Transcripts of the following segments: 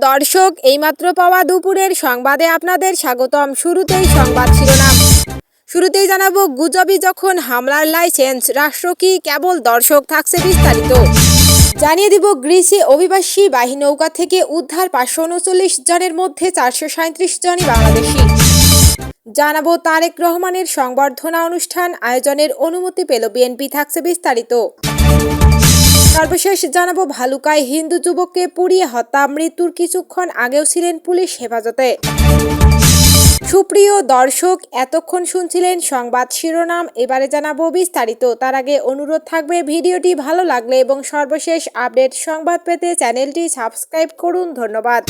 দর্শক, এইমাত্র পাওয়া দুপুরের সংবাদে আপনাদের স্বাগতম। শুরুতেই সংবাদ শিরোনাম। শুরুতেই জানাব, গুজবি যখন হামলার লাইসেন্স, রাষ্ট্র কি কেবল দর্শক থাকছে বিস্তারিত? জানিয়ে দিব, গ্রিসে অভিবাসী বাহিনী নৌকা থেকে উদ্ধার পাঁচশো উনচল্লিশ জনের মধ্যে চারশো সাঁত্রিশ জনই বাংলাদেশি। জানাব, তারেক রহমানের সংবর্ধনা অনুষ্ঠান আয়োজনের অনুমতি পেল বিএনপি, থাকছে বিস্তারিত। সর্বশেষ জানাব, ভালুকায় হিন্দু যুবককে পুড়িয়ে হত্যা, মৃত্যুর কিছুক্ষণ আগেও ছিলেন পুলিশ হেফাজতে। সুপ্রিয় দর্শক, এতক্ষণ শুনছিলেন সংবাদ শিরোনাম, এবারে জানাব বিস্তারিত। তার আগে অনুরোধ থাকবে, ভিডিওটি ভালো লাগলে এবং সর্বশেষ আপডেট সংবাদ পেতে চ্যানেলটি সাবস্ক্রাইব করুন। ধন্যবাদ।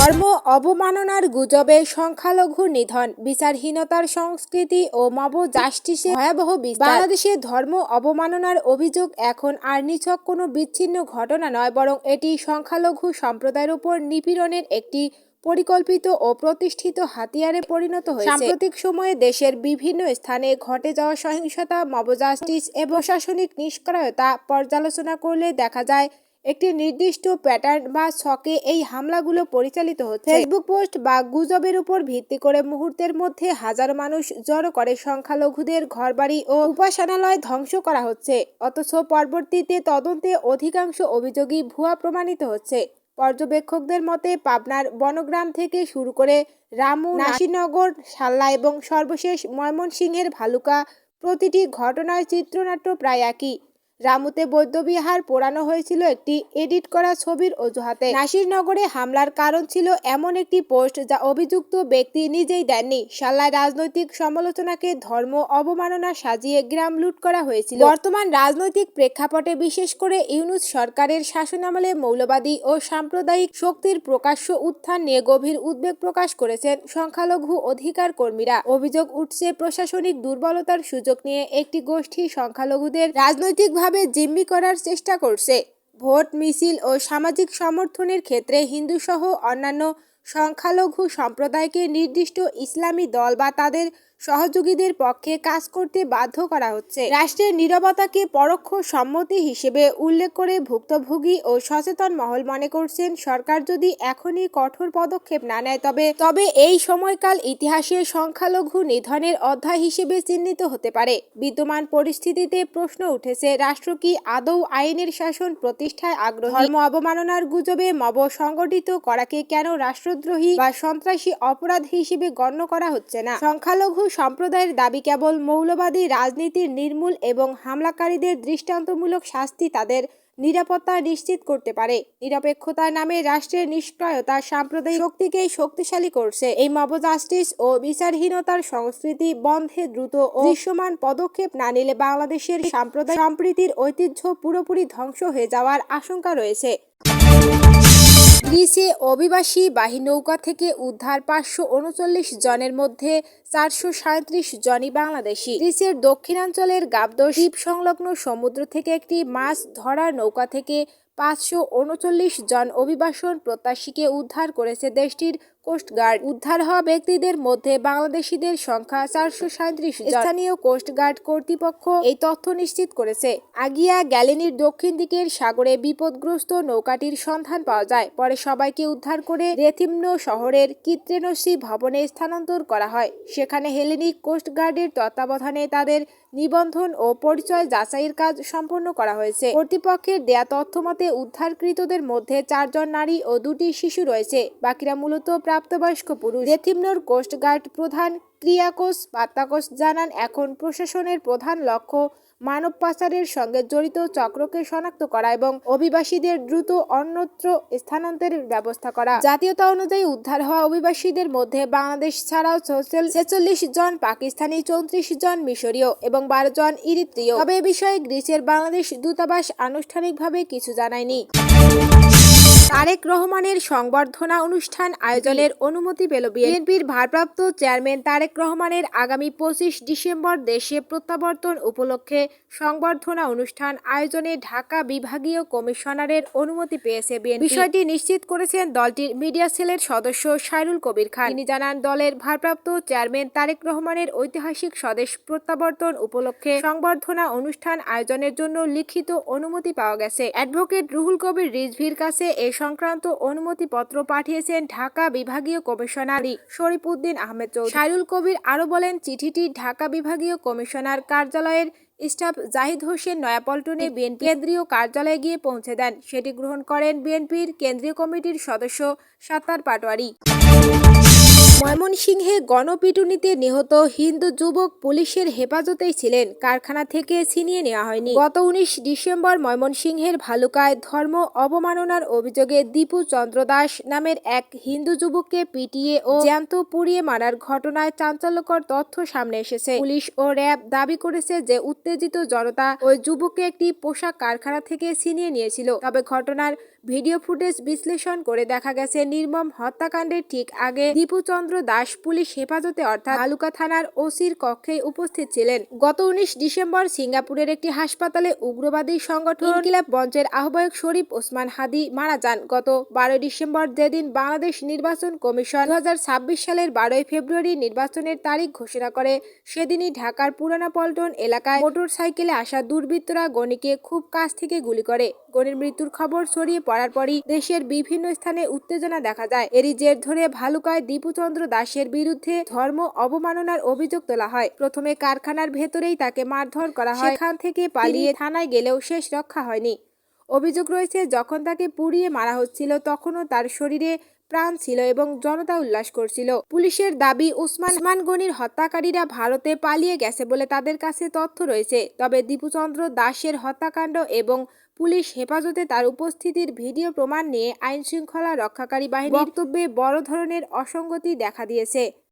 ধর্ম অবমাননার গুজবে সংখ্যালঘু নিধন, বিচারহীনতার সংস্কৃতি ও মব জাস্টিসে ভয়াবহ বাংলাদেশে ধর্ম অবমাননার অভিযোগ এখন আর নিছক কোনো বিচ্ছিন্ন ঘটনা নয়, বরং এটি সংখ্যালঘু সম্প্রদায়ের উপর নিপীড়নের একটি পরিকল্পিত ও প্রতিষ্ঠিত হাতিয়ারে পরিণত হয়েছে। সাম্প্রতিক সময়ে দেশের বিভিন্ন স্থানে ঘটে যাওয়া সহিংসতা, মব জাস্টিস এবং প্রশাসনিক নিষ্ক্রিয়তা পর্যালোচনা করলে দেখা যায় একটি নির্দিষ্ট প্যাটার্ন বা ছকে এই হামলাগুলো পরিচালিত হচ্ছে। ফেসবুক পোস্ট বা গুজবের উপর ভিত্তি করে মুহূর্তের মধ্যে হাজারো মানুষ জড়ো করে সংখ্যালঘুদের ঘরবাড়ি ও উপাসনালয় ধ্বংস করা হচ্ছে। অথচ পরবর্তীতে তদন্তে অধিকাংশ অভিযোগই ভুয়া প্রমাণিত হচ্ছে। পর্যবেক্ষকদের মতে পাবনার বনগ্রাম থেকে শুরু করে রামু নাসিরনগর সাল্লা এবং সর্বশেষ ময়মনসিংহের ভালুকা প্রতিটি ঘটনার চিত্রনাট্য প্রায় একই। রামুতে বৌদ্ধবিহার পোড়ানো হয়েছিল একটি এডিট করা ছবির অজুহাতে। নাসিরনগরে হামলার কারণ ছিল এমন একটি পোস্ট যা অভিযুক্ত ব্যক্তি নিজেই দেননি। সাল্লায় রাজনৈতিক সমালোচনাকে ধর্ম অবমাননা সাজিয়ে গ্রাম লুট করা হয়েছিল। বর্তমান রাজনৈতিক প্রেক্ষাপটে বিশেষ করে ইউনুস সরকারের শাসনামলে মৌলবাদী ও সাম্প্রদায়িক শক্তির প্রকাশ্য উত্থান নিয়ে গভীর উদ্বেগ প্রকাশ করেছেন সংখ্যালঘু অধিকার কর্মীরা। অভিযোগ উঠছে, প্রশাসনিক দুর্বলতার সুযোগ নিয়ে একটি গোষ্ঠী সংখ্যালঘুদের রাজনৈতিকভাবে ভাবে জিম্মি করার চেষ্টা করছে। ভোট, মিছিল ও সামাজিক সমর্থনের ক্ষেত্রে হিন্দুসহ অন্যান্য সংখ্যালঘু সম্প্রদায়কে নির্দিষ্ট ইসলামী দল বা তাদের সহযোগীদের পক্ষে কাজ করতে বাধ্য করা হচ্ছে। রাষ্ট্রের নিরবতাকে পরোক্ষ সম্মতি হিসেবে উল্লেখ করে ভুক্তভোগী ও সচেতন মহল মনে করছেন, সরকার যদি এখনই কঠোর পদক্ষেপ না নেয়, তবে তবে এই সময়কাল ইতিহাসে সংখ্যালঘু নিধনের অধ্যায় হিসেবে চিহ্নিত হতে পারে। বিদ্যমান পরিস্থিতিতে প্রশ্ন উঠেছে, রাষ্ট্র কি আদৌ আইনের শাসন প্রতিষ্ঠায় আগ্রহী? ধর্ম অবমাননার গুজবে মব সংগঠিত করাকে কেন রাষ্ট্রদ্রোহী বা সন্ত্রাসী অপরাধ হিসেবে গণ্য করা হচ্ছে না? সংখ্যালঘু সম্প্রদায়ের দাবি কেবল মৌলবাদী রাজনীতির নির্মূল এবং হামলাকারীদের দৃষ্টান্তমূলক শাস্তি তাদের নিরাপত্তা নিশ্চিত করতে পারে। নিরপেক্ষতার নামে রাষ্ট্রের নিষ্ক্রিয়তা সাম্প্রদায়িক শক্তিকেই শক্তিশালী করছে। এই মব জাস্টিস ও বিচারহীনতার সংস্কৃতি বন্ধে দ্রুত ও দৃশ্যমান পদক্ষেপ না নিলে বাংলাদেশের সাম্প্রদায়িক সম্প্রীতির ঐতিহ্য পুরোপুরি ধ্বংস হয়ে যাওয়ার আশঙ্কা রয়েছে। গ্রিসে অভিবাসী বাহী নৌকা থেকে উদ্ধার পাঁচশো উনচল্লিশ জনের মধ্যে চারশো সাঁত্রিশ জনই বাংলাদেশি। গ্রিসের দক্ষিণাঞ্চলের গাবদর দ্বীপ সংলগ্ন সমুদ্র থেকে একটি মাছ ধরার নৌকা থেকে পাঁচশো উনচল্লিশ জন অভিবাসন প্রত্যাশীকে উদ্ধার করেছে দেশটির কোস্টগার্ড উদ্ধার হওয়া ব্যক্তিদের মধ্যে বাংলাদেশিদের সংখ্যা চারশো সাঁত্রিশ স্থানীয় কোস্টগার্ড কর্তৃপক্ষ এই তথ্য নিশ্চিত করেছে। আগিয়া গ্যালেনির দক্ষিণ দিকের সাগরে বিপদগ্রস্ত নৌকাটির সন্ধান পাওয়া যায়। পরে সবাইকে উদ্ধার করে রেথিমন শহরের কিত্রেনসি ভবনে স্থানান্তর করা হয়। সেখানে হেলেনিক কোস্টগার্ডের তত্ত্বাবধানে তাদের নিবন্ধন ও পরিচয় যাচাইয়ের কাজ সম্পন্ন করা হয়েছে। কর্তৃপক্ষের দেয়া তথ্য মতে উদ্ধারকৃতদের মধ্যে চারজন নারী ও দুটি শিশু রয়েছে। বাকিরা মূলত প্রাপ্তবয়স্ক পুরুষ। রেথিমনোর কোস্টগার্ড প্রধান ক্রিয়াকোস বাত্তাকোস জানান, এখন প্রশাসনের প্রধান লক্ষ্য মানব পাচারের সঙ্গে জড়িত চক্রকে শনাক্ত করা এবং অভিবাসীদের দ্রুত অন্যত্র স্থানান্তরের ব্যবস্থা করা। জাতীয়তা অনুযায়ী উদ্ধার হওয়া অভিবাসীদের মধ্যে বাংলাদেশ ছাড়াও ছেচল্লিশ জন পাকিস্তানি, চৌত্রিশ জন মিশরীয় এবং বারো জন ইরিত্রীয়। তবে এ বিষয়ে গ্রিসের বাংলাদেশ দূতাবাস আনুষ্ঠানিকভাবে কিছু জানায়নি। তারেক রহমানের সংবর্ধনা অনুষ্ঠান আয়োজনের অনুমতি পেল বিএনপির ভারপ্রাপ্ত চেয়ারম্যান তারেক রহমানের আগামী পঁচিশ ডিসেম্বর দেশে প্রত্যাবর্তন উপলক্ষে সংবর্ধনা অনুষ্ঠান আয়োজনে ঢাকা বিভাগীয় কমিশনারের অনুমতি পেয়েছে বিএনপি বিষয়টি নিশ্চিত করেছেন দলটির মিডিয়া সেলের সদস্য সাইরুল কবির খান। তিনি জানান, দলের ভারপ্রাপ্ত চেয়ারম্যান তারেক রহমানের ঐতিহাসিক স্বদেশ প্রত্যাবর্তন উপলক্ষে সংবর্ধনা অনুষ্ঠান আয়োজনের জন্য লিখিত অনুমতি পাওয়া গেছে। অ্যাডভোকেট রুহুল কবির রিজভির কাছে এ সংক্রান্ত অনুমতিপত্র পাঠিয়েছেন ঢাকা বিভাগীয় কমিশনার শরীফ উদ্দিন আহমেদ চৌধুরী। সাইরুল কবির আরও বলেন, চিঠিটি ঢাকা বিভাগীয় কমিশনার কার্যালয়ের স্টাফ জাহিদ হোসেন নয়াপল্টনে বিএনপি কেন্দ্রীয় কার্যালয়ে গিয়ে পৌঁছে দেন। সেটি গ্রহণ করেন বিএনপির কেন্দ্রীয় কমিটির সদস্য সাত্তার পাটোয়ারি। ময়মনসিংহে গণপিটুনিতে নিহত হিন্দু যুবক পুলিশের হেফাজতেই ছিলেন। কারখানা থেকে ছিনিয়ে নেওয়া হয়নি। গত উনিশ ডিসেম্বর ময়মনসিংহের ভালুকায় ধর্ম অবমাননার অভিযোগে দীপু চন্দ্র দাস নামের এক হিন্দু যুবককে পিটিয়ে ও জ্যান্ত পুড়িয়ে মারার ঘটনায় চাঞ্চল্যকর তথ্য সামনে এসেছে। পুলিশ ও র্যাব দাবি করেছে যে উত্তেজিত জনতা ওই যুবককে একটি পোশাক কারখানা থেকে ছিনিয়ে নিয়েছিল। তবে ঘটনার ভিডিও ফুটেজ বিশ্লেষণ করে দেখা গেছে, নির্মম হত্যাকাণ্ডের ঠিক আগে দীপুচন্দ্র দাস পুলিশ হেফাজতে, অর্থাৎ ভালুকা থানার ওসির কক্ষে উপস্থিত ছিলেন। গত উনিশ ডিসেম্বর সিঙ্গাপুরের একটি হাসপাতালে উগ্রবাদী সংগঠন মঞ্চের আহ্বায়ক শরীফ ওসমান হাদি মারা যান। গত বারোই ডিসেম্বর যেদিন বাংলাদেশ নির্বাচন কমিশন দু হাজার ছাব্বিশ সালের বারোই ফেব্রুয়ারি নির্বাচনের তারিখ ঘোষণা করে, সেদিনই ঢাকার পুরানা পল্টন এলাকায় মোটরসাইকেলে আসা দুর্বৃত্তরা গণিকে খুব কাছ থেকে গুলি করে। গণির মৃত্যুর খবর ছড়িয়ে পড়ার পরই দেশের বিভিন্ন স্থানে উত্তেজনা দেখা যায়। এরই জের ধরে ভালুকায় দীপুচন্দ্র দাসের বিরুদ্ধে ধর্ম অবমাননার অভিযোগ তোলা হয়। প্রথমে কারখানার ভেতরেই তাকে মারধর করা হয়। সেখান থেকে পালিয়ে থানায় গেলেও শেষ রক্ষা হয়নি। অভিযোগ রয়েছে যখন তাকে পুড়িয়ে মারা হচ্ছিল তখনও তার শরীরে প্রাণ ছিল এবং জনতা উল্লাস করছিল। পুলিশের দাবি উসমান উসমান গনির হত্যাকারীরা ভারতে পালিয়ে গেছে বলে তাদের কাছে তথ্য রয়েছে। তবে দীপুচন্দ্র দাসের হত্যাকাণ্ড এবং পুলিশ হেফাজতে তার উপস্থিতির ভিডিও প্রমাণ নিয়ে আইনশৃঙ্খলা রক্ষাকারী বাহিনীর বক্তব্যে বড় ধরনের অসঙ্গতি দেখা দিয়েছে।